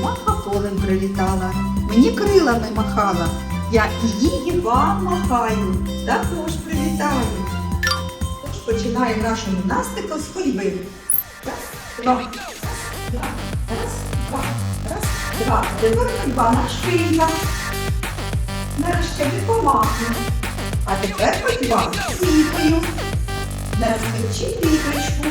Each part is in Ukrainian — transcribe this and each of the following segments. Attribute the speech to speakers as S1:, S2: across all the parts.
S1: Комаха полем прилітала, мені крилами махала. Я і і вам махаю, також прилітаю. Тож починаємо нашу гімнастику з ходьби. Раз, два, раз, два, раз, два, раз, два. Тепер ходьба на шпильках. Нарешті комаху. А тепер ходьба з ліпою. На розпечі ліпочку.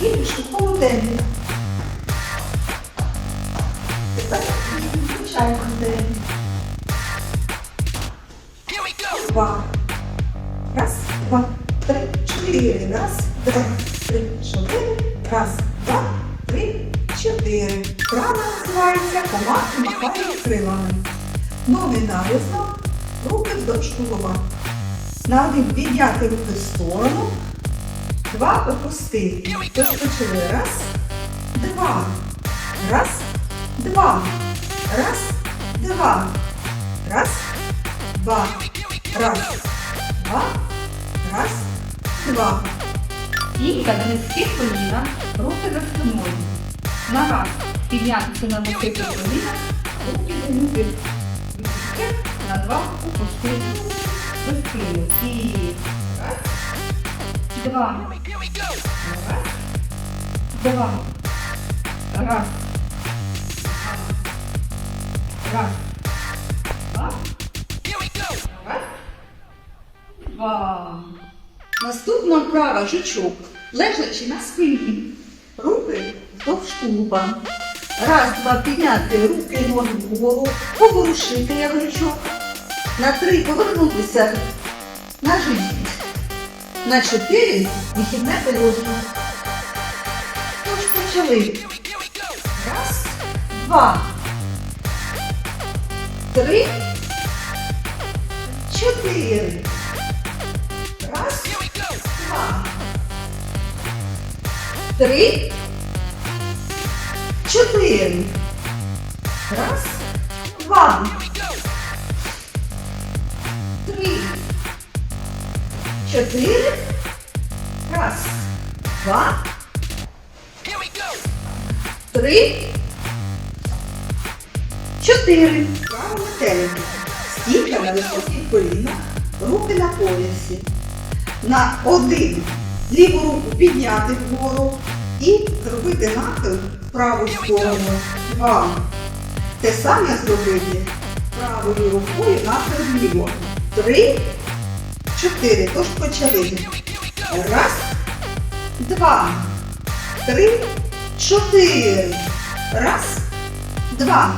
S1: Ліпочку холодильник. Тепер включаємо холодильник. Два. Раз, два, три, чотири. Раз, два, три, чотири. Раз, два, три, чотири. Права називається махають крилами. Ноги навісно, руки вздовж тулова. На один підняти руки в сторону. Два опустити. Тож. Раз, два. Раз, два. Раз, два. Раз, два. Раз, два. Раз, два.
S2: Стійка на низьких колінах, руки за спиною. На раз піднятися на високі коліна, руки загнути високі, на два до спини. І раз, два, раз, два, раз, раз, два, раз, два.
S1: Наступна вправа жучок, лежачи на спині. Руки вздовж тулуба. Раз, два, підняти руки ноги вгору, поворушити як жучок. На три повернутися на живіт. На чотири вихідне положення. Тож почали. Раз, два, три, чотири. Раз, два, три, чотири. Раз, два, три, чотири. Раз, два, три, чотири. Право метелики. Стійка на високих колінах, руки на поясі. На один ліву руку підняти вгору зробити в праву сторону. Два. Те саме зробити правою рукою нахил вліво. Три, чотири. Тож почали. Раз, два, три, чотири. Раз, два,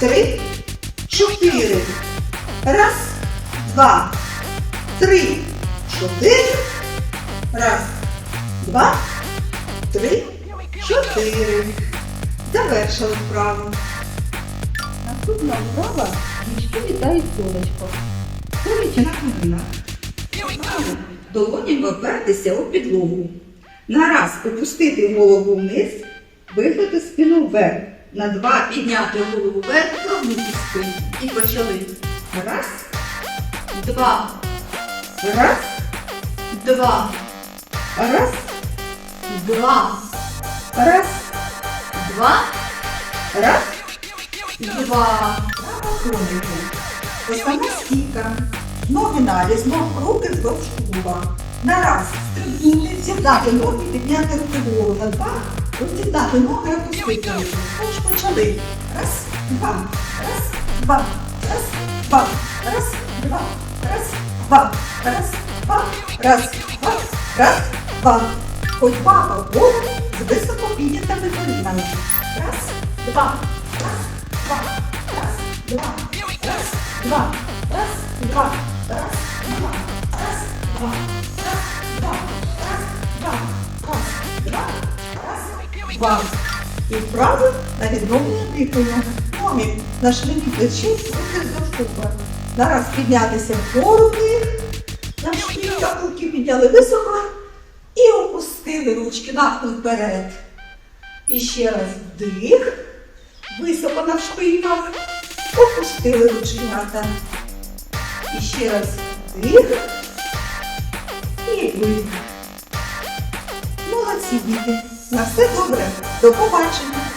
S1: три, чотири. Раз, два, три, чотири. Раз, два, три, чотири. Завершили вправу.
S2: Наступна вправа дічки вітають сонечко.
S1: Стоячи на колінах. Право долонями опертися у підлогу. Нараз опустити голову вниз, вигнути спину вверх. На два підняти голову вверх, прогнути спину. І почали. Раз, два. Раз, два. Раз, два. Раз, два. Раз, два. Хроніку. Основна стійка. Ноги нарізно, руки вздовж тулуба. На раз з'єднати ноги, підняти руки вгору. На два роз'єднати ноги, опустити. Тож почали. Раз, два, раз, два, раз, два, раз, два, раз, два, раз, два, раз, два, раз, два. Ходьба по колу з високо піднятими колінами. Раз, два, раз, два, раз, два, раз, два, раз, два, раз, два, раз, два, раз, два, раз, два, раз, два, раз, два. І вправо на відновлення дихання. Ноги на ширині плечі, руки вздовж тулуба. Зараз піднятися вгору вниз, на шкірях руки підняли високо опустили ручки нахуй вперед. І ще раз вдих, високо на шпильках, опустили рученята. І ще раз вдих і видих. Молодці діти. На все добре. До побачення.